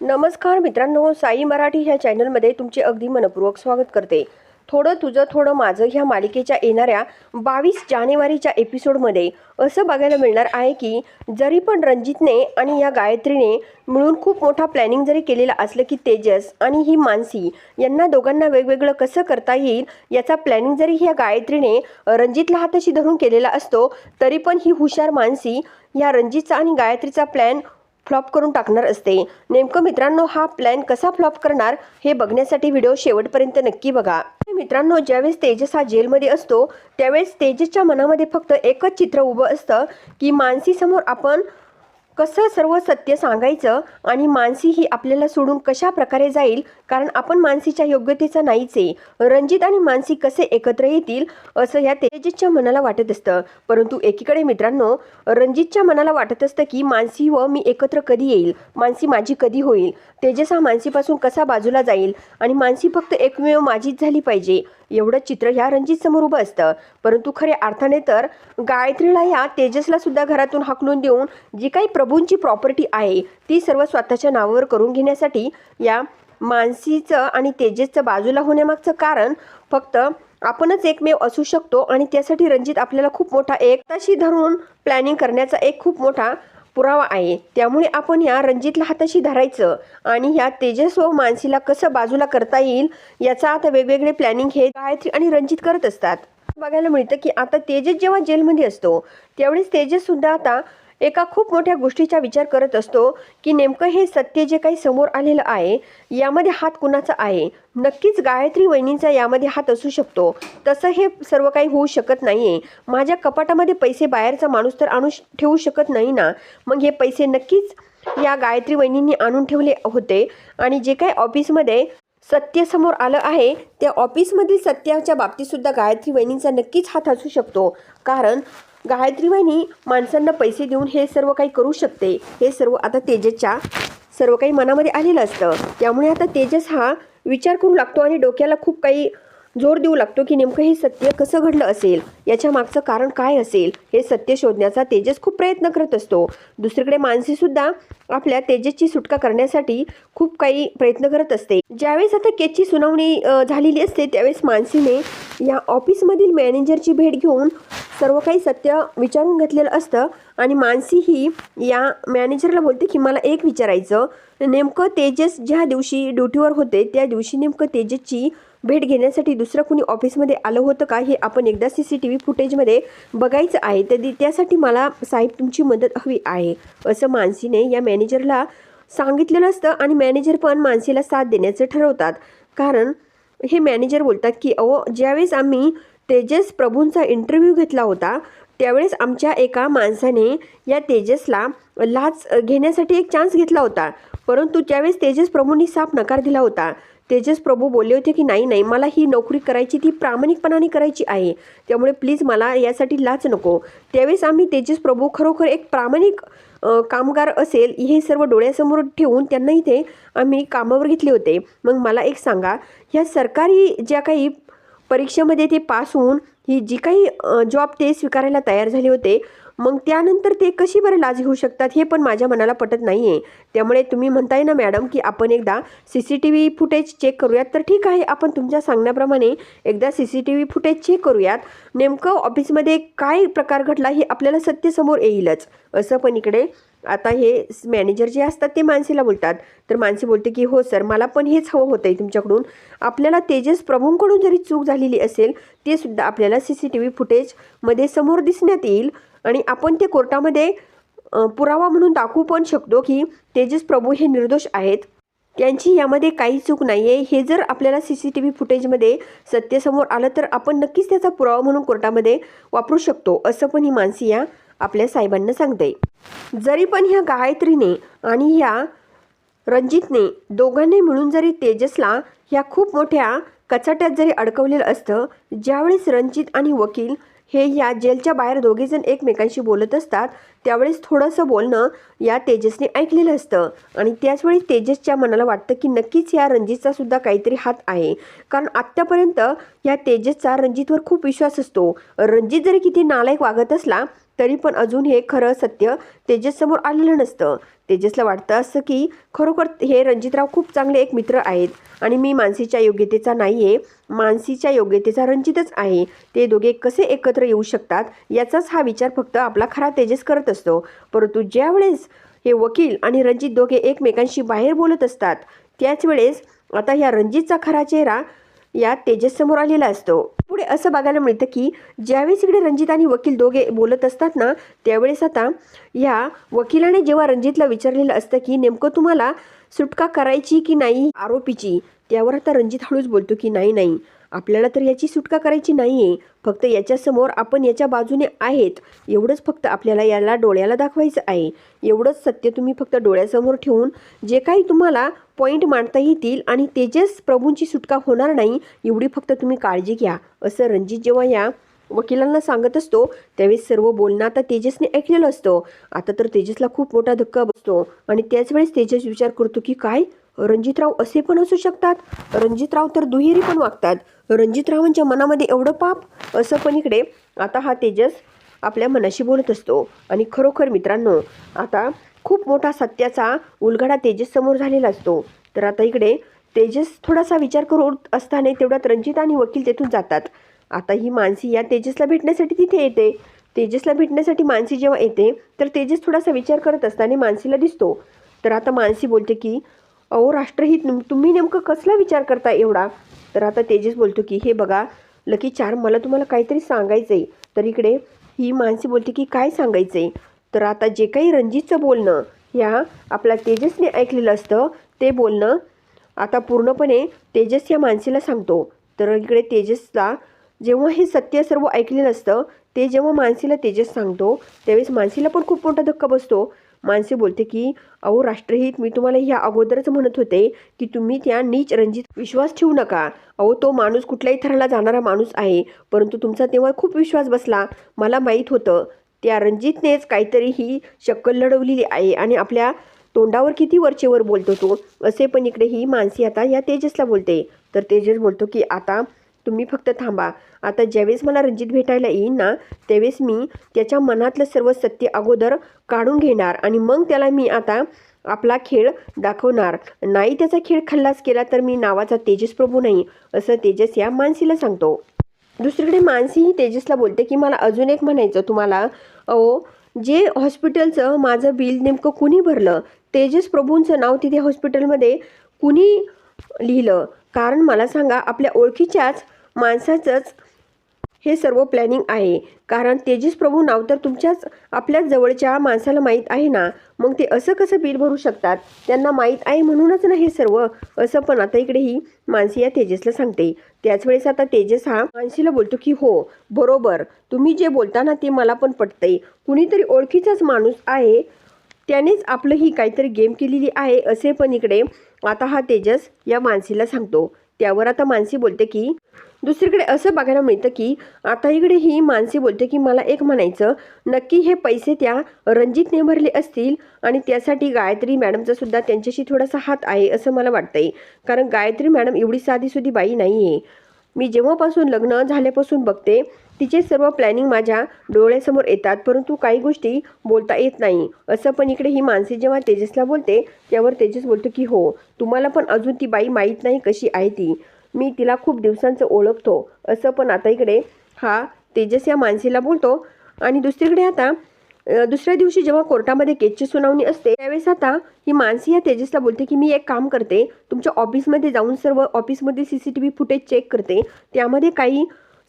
नमस्कार मित्रांनो साई मराठी ह्या चॅनलमध्ये तुमचे अगदी मनपूर्वक स्वागत करते. थोडं तुझं थोडं माझं ह्या मालिकेच्या येणाऱ्या बावीस जानेवारीच्या एपिसोडमध्ये असं बघायला मिळणार आहे की जरी पण रणजितने आणि या गायत्रीने मिळून खूप मोठा प्लॅनिंग जरी केलेला असलं की तेजस आणि ही मानसी यांना दोघांना वेगवेगळं कसं करता येईल याचा प्लॅनिंग जरी ह्या गायत्रीने रणजितला हाताशी धरून केलेला असतो तरी पण ही हुशार मानसी या रणजितचा आणि गायत्रीचा प्लॅन फ्लॉप करून टाकणार असते. नेमकं मित्रांनो हा प्लॅन कसा फ्लॉप करणार हे बघण्यासाठी व्हिडिओ शेवटपर्यंत नक्की बघा. मित्रांनो ज्यावेळेस तेजस हा जेलमध्ये असतो त्यावेळेस तेजसच्या मनामध्ये फक्त एकच चित्र उभं असतं की मानसीसमोर आपण कसं सर्व सत्य सांगायचं आणि मानसी ही आपल्याला सोडून कशा प्रकारे जाईल? कारण आपण मानसीच्या योग्यतेचा नाहीच. आहे रणजित आणि मानसी कसे एकत्र येतील? असं ह्या तेजसच्या मनाला वाटत असतं. परंतु एकीकडे मित्रांनो रणजितच्या मनाला वाटत असतं की मानसी व मी एकत्र कधी येईल? मानसी माझी कधी होईल? तेजस हा मानसीपासून कसा बाजूला जाईल? आणि मानसी फक्त एकमेव माझीच झाली पाहिजे. एवढं चित्र ह्या रणजित समोर उभं असतं. परंतु खऱ्या अर्थाने तर गायत्रीला ह्या तेजसला सुद्धा घरातून हाकलून देऊन जी काही प्रभूंची प्रॉपर्टी आहे ती सर्व स्वतःच्या नावावर करून घेण्यासाठी या मानसीचं आणि तेजसचं बाजूला होण्यामागचं कारण फक्त आपणच एकमेव असू शकतो आणि त्यासाठी रणजित आपल्याला खूप मोठा एक तशी धरून प्लॅनिंग करण्याचा एक खूप मोठा पुरावा आहे. त्यामुळे आपण ह्या रणजितला हाताशी धरायचं आणि ह्या तेजस व मानसीला कसं बाजूला करता येईल याचा आता वेगवेगळे प्लॅनिंग हे गायत्री आणि रणजित करत असतात. बघायला मिळतं की आता तेजस जेव्हा जेलमध्ये असतो त्यावेळेस तेजस सुद्धा आता एका खूप मोठ्या गोष्टीचा विचार करत असतो की नेमकं हे सत्य जे काही समोर आलेलं आहे यामध्ये हात कुणाचा आहे? नक्कीच गायत्री वहिनींचा यामध्ये हात असू शकतो. तसं हे सर्व काही होऊ शकत नाही आहे माझ्या कपाटामध्ये पैसे बाहेरचा माणूस तर आणू ठेवू शकत नाही ना? मग हे पैसे नक्कीच या गायत्री वहिनींनी आणून ठेवले होते. आणि जे काही ऑफिसमध्ये सत्य समोर आलं आहे त्या ऑफिसमधील सत्याच्या बाबतीतसुद्धा गायत्री वहिनींचा नक्कीच हात असू शकतो. कारण गायत्री वहिनी माणसांना पैसे देऊन हे सर्व काही करू शकते. हे सर्व आता तेजसच्या सर्व काही मनामध्ये आलेलं असतं. त्यामुळे आता तेजस हा विचार करू लागतो आणि डोक्याला खूप काही जोर देऊ लागतो की नेमकं हे सत्य कसं घडलं असेल? याच्या मागचं कारण काय असेल? हे सत्य शोधण्याचा तेजस खूप प्रयत्न करत असतो. दुसरीकडे मानसीसुद्धा आपल्या तेजसची सुटका करण्यासाठी खूप काही प्रयत्न करत असते. ज्यावेळेस आता केसची सुनावणी झालेली असते त्यावेळेस मानसीने या ऑफिसमधील मॅनेजरची भेट घेऊन सर्व काही सत्य विचारून घेतलेलं असतं आणि मानसी ही या मॅनेजरला बोलते की मला एक विचारायचं. नेमकं तेजस ज्या दिवशी ड्युटीवर होते त्या दिवशी नेमकं तेजसची भेट घेण्यासाठी दुसरं कुणी ऑफिसमध्ये आलं होतं का हे आपण एकदा सी सी टी व्ही फुटेजमध्ये बघायचं आहे. तर त्यासाठी मला साहेब तुमची मदत हवी आहे असं मानसीने या मॅनेजरला सांगितलेलं असतं आणि मॅनेजर पण मानसीला साथ देण्याचं ठरवतात. कारण हे मॅनेजर बोलतात की अहो ज्यावेळेस आम्ही तेजस प्रभूंचा इंटरव्ह्यू घेतला होता त्यावेळेस आमच्या एका माणसाने या तेजसला लाच घेण्यासाठी एक चान्स घेतला होता. परंतु त्यावेळेस तेजस प्रभूंनी साफ नकार दिला होता. तेजस प्रभू बोलले होते की नाही नाही मला ही नोकरी करायची ती प्रामाणिकपणाने करायची आहे. त्यामुळे प्लीज मला यासाठी लाच नको. त्यावेळेस आम्ही तेजस प्रभू खरोखर एक प्रामाणिक कामगार असेल हे सर्व डोळ्यासमोर ठेवून त्यांना इथे आम्ही कामावर घेतले होते. मग मला एक सांगा ह्या सरकारी ज्या काही परीक्षेमध्ये ते पास होऊन ही जी काही जॉब ते स्वीकारायला तयार झाले होते मग त्यानंतर ते कशी बरं लाज घेऊ शकतात हे पण माझ्या मनाला पटत नाही आहे त्यामुळे तुम्ही म्हणताय ना मॅडम की आपण एकदा C C T V footage check करूयात. तर ठीक आहे आपण तुमच्या सांगण्याप्रमाणे एकदा C C T V footage check करूयात. नेमकं ऑफिसमध्ये काय प्रकार घडला हे आपल्याला सत्यसमोर येईलच. असं पण इकडे आता हे मॅनेजर जे असतात ते मानसीला बोलतात. तर मानसी बोलते की हो सर मला पण हेच हवं होतं आहे तुमच्याकडून. आपल्याला तेजस प्रभूंकडून जरी चूक झालेली असेल ते सुद्धा आपल्याला सी सी टी व्ही फुटेजमध्ये समोर दिसण्यात येईल. आणि आपण ते कोर्टामध्ये पुरावा म्हणून दाखवू पण शकतो की तेजस प्रभू हे निर्दोष आहेत. त्यांची यामध्ये काही चूक नाही आहे हे जर आपल्याला सी सी टी व्ही फुटेजमध्ये सत्यसमोर आलं तर आपण नक्कीच त्याचा पुरावा म्हणून कोर्टामध्ये वापरू शकतो असं पण ही मानसी या आपल्या साहेबांना सांगते. जरी पण ह्या गायत्रीने आणि ह्या रणजितने दोघांनी मिळून जरी तेजसला ह्या खूप मोठ्या कचाट्यात जरी अडकवलेलं असतं ज्यावेळेस रणजित आणि वकील हे या जेलच्या बाहेर दोघेजण एकमेकांशी बोलत असतात. त्यावेळेस थोडंसं बोलणं या तेजसने ऐकलेलं असतं. आणि त्याचवेळी तेजसच्या मनाला वाटतं की नक्कीच या रणजितचा सुद्धा काहीतरी हात आहे. कारण आत्तापर्यंत या तेजसचा रणजितवर खूप विश्वास असतो. रणजित जरी किती नालायक वागत असला तरी पण अजून हे खरं सत्य तेजससमोर आलेलं नसतं. तेजसला वाटतं असं की खरोखर हे रणजितराव खूप चांगले एक मित्र आहेत आणि मी मानसीच्या योग्यतेचा नाही आहे मानसीच्या योग्यतेचा रणजितच आहे. ते दोघे कसे एकत्र येऊ शकतात याचाच हा विचार फक्त आपला खरा तेजस करत असतो. परंतु ज्यावेळेस हे वकील आणि रणजित दोघे एकमेकांशी बाहेर बोलत असतात त्याच वेळेस आता ह्या रणजितचा खरा चेहरा या तेजस समोर आलेला असतो. पुढे असं बघायला मिळतं की ज्यावेळेस इकडे रणजित आणि वकील दोघे बोलत असतात ना त्यावेळेस आता ह्या वकिलाने जेव्हा रणजितला विचारलेलं असतं की नेमकं तुम्हाला सुटका करायची की नाही आरोपीची त्यावर आता रणजित हळूच बोलतो की नाही नाही. आपल्याला तर याची सुटका करायची नाही आहे फक्त याच्यासमोर आपण याच्या बाजूने आहेत. एवढंच फक्त आपल्याला याला डोळ्याला दाखवायचं आहे. एवढंच सत्य तुम्ही फक्त डोळ्यासमोर ठेवून जे काही तुम्हाला पॉईंट मांडता येतील आणि तेजस प्रभूंची सुटका होणार नाही एवढी फक्त तुम्ही काळजी घ्या. असं रणजित जेव्हा या वकिलांना सांगत असतो त्यावेळेस सर्व बोलणं आता तेजसने ऐकलेलं असतं. आता तर तेजसला खूप मोठा धक्का बसतो. आणि त्याच वेळेस तेजस विचार करतो की काय? रणजितराव असे पण असू शकतात. रणजितराव तर दुहेरी पण वागतात. रणजितरावांच्या मनामध्ये एवढं पाप असं पण इकडे आता हा तेजस आपल्या मनाशी बोलत असतो. आणि खरोखर मित्रांनो आता खूप मोठा सत्याचा उलगडा तेजस समोर झालेला असतो. तर आता इकडे तेजस थोडासा विचार करून असताना तेवढ्यात रणजित आणि वकील तेथून जातात. आता ही मानसी या तेजसला भेटण्यासाठी तिथे येते. तेजसला भेटण्यासाठी मानसी जेव्हा येते तर तेजस थोडासा विचार करत असताना मानसीला दिसतो. तर आता मानसी बोलते की अहो राष्ट्रहित तुम्ही नेमकं कसला विचार करता एवढा? तर आता तेजस बोलतो की हे बघा लकी चार मला तुम्हाला काहीतरी सांगायचं आहे तर इकडे ही मानसी बोलते की काय सांगायचं आहे तर आता जे काही रणजितचं बोलणं ह्या आपल्या तेजसने ऐकलेलं असतं ते बोलणं आता पूर्णपणे तेजस या मानसीला सांगतो. तर इकडे तेजसला जेव्हा हे सत्य सर्व ऐकलेलं असतं ते जेव्हा मानसीला तेजस सांगतो त्यावेळेस मानसीला पण खूप मोठा धक्का बसतो. मानसी बोलते की अहो राष्ट्रहित मी तुम्हाला ह्या अगोदरच म्हणत होते की तुम्ही त्या नीच रंजित विश्वास ठेवू नका. अहो तो माणूस कुठल्याही थराला जाणारा माणूस आहे परंतु तुमचा तेव्हा खूप विश्वास बसला. मला माहीत होतं त्या रणजितनेच काहीतरी ही शक्कल लढवलेली आहे आणि आपल्या तोंडावर किती वरचेवर बोलतो तो. असे पण इकडे ही मानसी आता या तेजसला बोलते. तर तेजस बोलतो की आता तुम्ही फक्त थांबा. आता ज्यावेळेस मला रणजित भेटायला येईन ना त्यावेळेस मी त्याच्या मनातलं सर्व सत्य अगोदर काढून घेणार आणि मग त्याला मी आता आपला खेळ दाखवणार. नाही त्याचा खेळ खल्लास केला तर मी नावाचा तेजस प्रभू नाही असं तेजस या मानसीला सांगतो. दुसरीकडे मानसीही तेजसला बोलते की मला अजून एक म्हणायचं तुम्हाला. अहो जे हॉस्पिटलचं माझं बिल नेमकं कुणी भरलं? तेजस प्रभूंचं नाव तिथे हॉस्पिटलमध्ये कुणी लिहिलं? कारण मला सांगा आपल्या ओळखीच्याच माणसाचंच हे सर्व प्लॅनिंग आहे. कारण तेजस प्रभू नाव तर तुमच्याच आपल्याच जवळच्या माणसाला माहीत आहे ना? मग ते असं कसं बिल भरू शकतात? त्यांना माहीत आहे म्हणूनच ना हे सर्व? असं पण आता इकडे ही मानसी या तेजसला सांगते. त्याच वेळेस आता तेजस हा मानसीला बोलतो की हो बरोबर. तुम्ही जे बोलता ना ते मला पण पटतंय. कुणीतरी ओळखीचाच माणूस आहे. त्यानेच आपलं ही काहीतरी गेम केलेली आहे असे पण इकडे आता हा तेजस या मानसीला सांगतो. त्यावर आता मानसी बोलते की दुसरीकडे असं बघायला मिळतं की आता इकडे ही मानसी बोलते की मला एक म्हणायचं नक्की हे पैसे त्या रणजितने भरले असतील आणि त्यासाठी गायत्री मॅडमचा सुद्धा त्यांच्याशी थोडासा हात आहे असं मला वाटतंय. कारण गायत्री मॅडम एवढी साधीसुधी बाई नाही आहे मी जेव्हापासून लग्न झाल्यापासून बघते तिचे सर्व प्लॅनिंग माझ्या डोळ्यासमोर येतात परंतु काही गोष्टी बोलता येत नाही. असं पण इकडे ही मानसी जेव्हा तेजसला बोलते त्यावर तेजस बोलतो की हो तुम्हाला पण अजून ती बाई माहीत नाही कशी आहे ती. मी तिला खूप दिवसांचं ओळखतो. असं पण आता इकडे हा तेजस या मानसीला बोलतो. आणि दुसरीकडे आता दुसऱ्या दिवशी जेव्हा कोर्टामध्ये केसची सुनावणी असते त्यावेळेस आता ही मानसी या तेजसला बोलते की मी एक काम करते तुमच्या ऑफिसमध्ये जाऊन सर्व ऑफिसमध्ये C C T V footage check करते. त्यामध्ये काही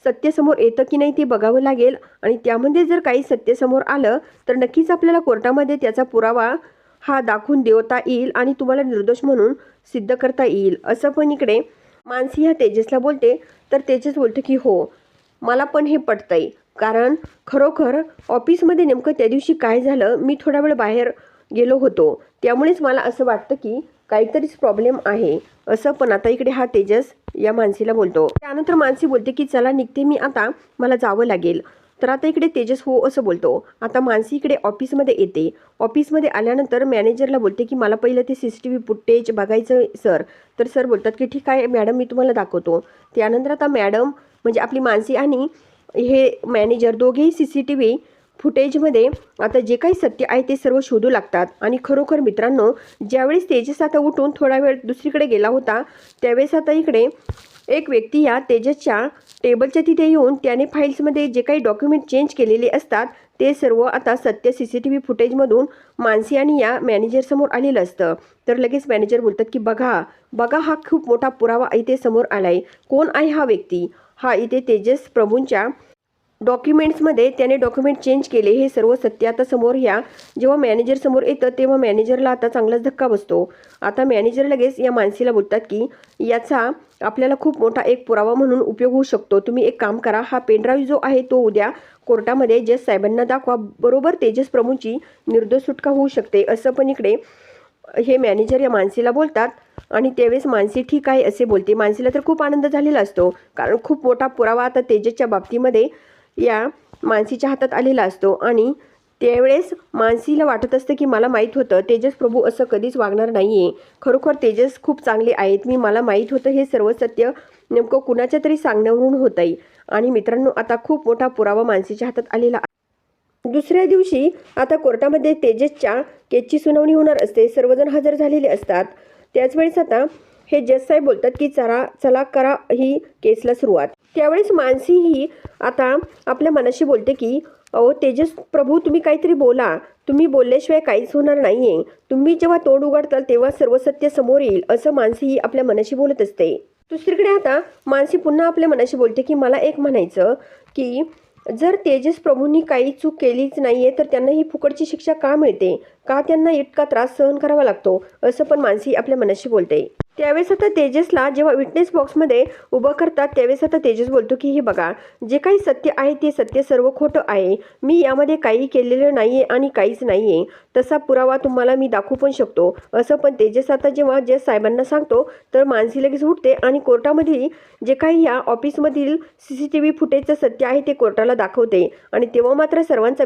सत्य समोर येतं की नाही ते बघावं लागेल. आणि त्यामध्ये जर काही सत्य समोर आलं तर नक्कीच आपल्याला कोर्टामध्ये त्याचा पुरावा हा दाखवून देवता येईल आणि तुम्हाला निर्दोष म्हणून सिद्ध करता येईल. असं पण इकडे मानसी ह्या तेजसला बोलते तर तेजस बोलतो की हो मला पण हे पटतंय. कारण खरोखर ऑफिसमध्ये नेमकं त्या दिवशी काय झालं मी थोडा वेळ बाहेर गेलो होतो. त्यामुळेच मला असं वाटतं की काहीतरीच प्रॉब्लेम आहे. असं पण आता इकडे हा तेजस या मानसीला बोलतो. त्यानंतर मानसी बोलते की चला निघते मी आता. मला जावं लागेल. तर आता इकडे तेजस हो असं बोलतो. आता मानसी इकडे ऑफिसमध्ये येते. ऑफिसमध्ये आल्यानंतर मॅनेजरला बोलते की मला पहिलं ते C C T V footage बघायचं सर तर सर बोलतात की ठीक आहे मॅडम मी तुम्हाला दाखवतो. त्यानंतर आता मॅडम म्हणजे आपली मानसी आणि हे मॅनेजर दोघेही सी सी टी व्ही फुटेजमध्ये आता जे काही सत्य आहे ते सर्व शोधू लागतात. आणि खरोखर मित्रांनो ज्यावेळेस तेजस आता उठून थोडा वेळ दुसरीकडे गेला होता त्यावेळेस आता इकडे एक व्यक्ती या तेजसच्या टेबलच्या तिथे येऊन त्याने फाईल्समध्ये जे काही डॉक्युमेंट चेंज केलेले असतात ते सर्व आता सत्य सी सी टी व्ही फुटेजमधून मानसी आणि या मॅनेजरसमोर आलेलं असतं. तर लगेच मॅनेजर बोलतात की बघा बघा हा खूप मोठा पुरावा इथे समोर आलाय. कोण आहे हा व्यक्ती? हा इथे तेजस प्रभूंच्या डॉक्युमेंट्समध्ये त्याने डॉक्युमेंट चेंज केले. हे सर्व सत्य आता समोर या. जेव्हा मॅनेजर समोर येतं तेव्हा मॅनेजरला आता चांगलाच धक्का बसतो. आता मॅनेजर लगेच या माणसीला बोलतात की याचा आपल्याला खूप मोठा एक पुरावा म्हणून उपयोग होऊ शकतो. तुम्ही एक काम करा. हा पेनड्राईव्ह जो आहे तो उद्या कोर्टामध्ये जज साहेबांना दाखवा. बरोबर तेजस प्रभूंची निर्दोष सुटका होऊ शकते. असं पण इकडे हे मॅनेजर या मानसीला बोलतात. आणि त्यावेळेस मानसी ठीक आहे असे बोलते. मानसीला तर खूप आनंद झालेला असतो. कारण खूप मोठा पुरावा आता तेजसच्या बाबतीमध्ये. या मानसीच्या हातात आलेला असतो. आणि त्यावेळेस मानसीला वाटत असतं की मला माहीत होतं तेजस प्रभू असं कधीच वागणार नाही आहे खरोखर तेजस खूप चांगले आहेत. मी मला माहीत होतं हे सर्व सत्य नेमकं कुणाच्या तरी सांगण्यावरून होत आहे आणि मित्रांनो आता खूप मोठा पुरावा मानसीच्या हातात आलेला दुसऱ्या दिवशी आता कोर्टामध्ये तेजसच्या केसची सुनावणी होणार असते. सर्वजण हजर झालेले असतात. त्याचवेळेस आता हे जज साहेब बोलतात की चला चला करा ही केसला सुरुवात. त्यावेळेस मानसी ही आता आपल्या मनाशी बोलते की अहो तेजस प्रभू तुम्ही काहीतरी बोला. तुम्ही बोलल्याशिवाय काहीच होणार नाहीये. तुम्ही जेव्हा तोंड उघडताल तेव्हा सर्व सत्य समोर येईल असं मानसी ही आपल्या मनाशी बोलत असते. दुसरीकडे आता मानसी पुन्हा आपल्या मनाशी बोलते की मला एक म्हणायचं की जर तेजस प्रभूंनी काही चूक केलीच नाहीये तर त्यांना ही फुकटची शिक्षा का मिळते? का त्यांना इतका त्रास सहन करावा लागतो असं पण मानसी आपल्या मनाशी बोलते. त्यावेळेस आता तेजसला जेव्हा विटनेस बॉक्समध्ये उभं करतात त्यावेळेस आता तेजस बोलतो की हे बघा जे काही सत्य आहे ते सत्य सर्व खोटं आहे. मी यामध्ये काही केलेलं नाही आहे आणि काहीच नाही आहे तसा पुरावा तुम्हाला मी दाखवू पण शकतो. असं पण तेजस आता जेव्हा जज साहेबांना सांगतो तर मानसी लगेच उठते आणि कोर्टामधील जे काही या ऑफिसमधील सी सी टी व्ही फुटेजचं सत्य आहे ते कोर्टाला दाखवते. आणि तेव्हा मात्र सर्वांचा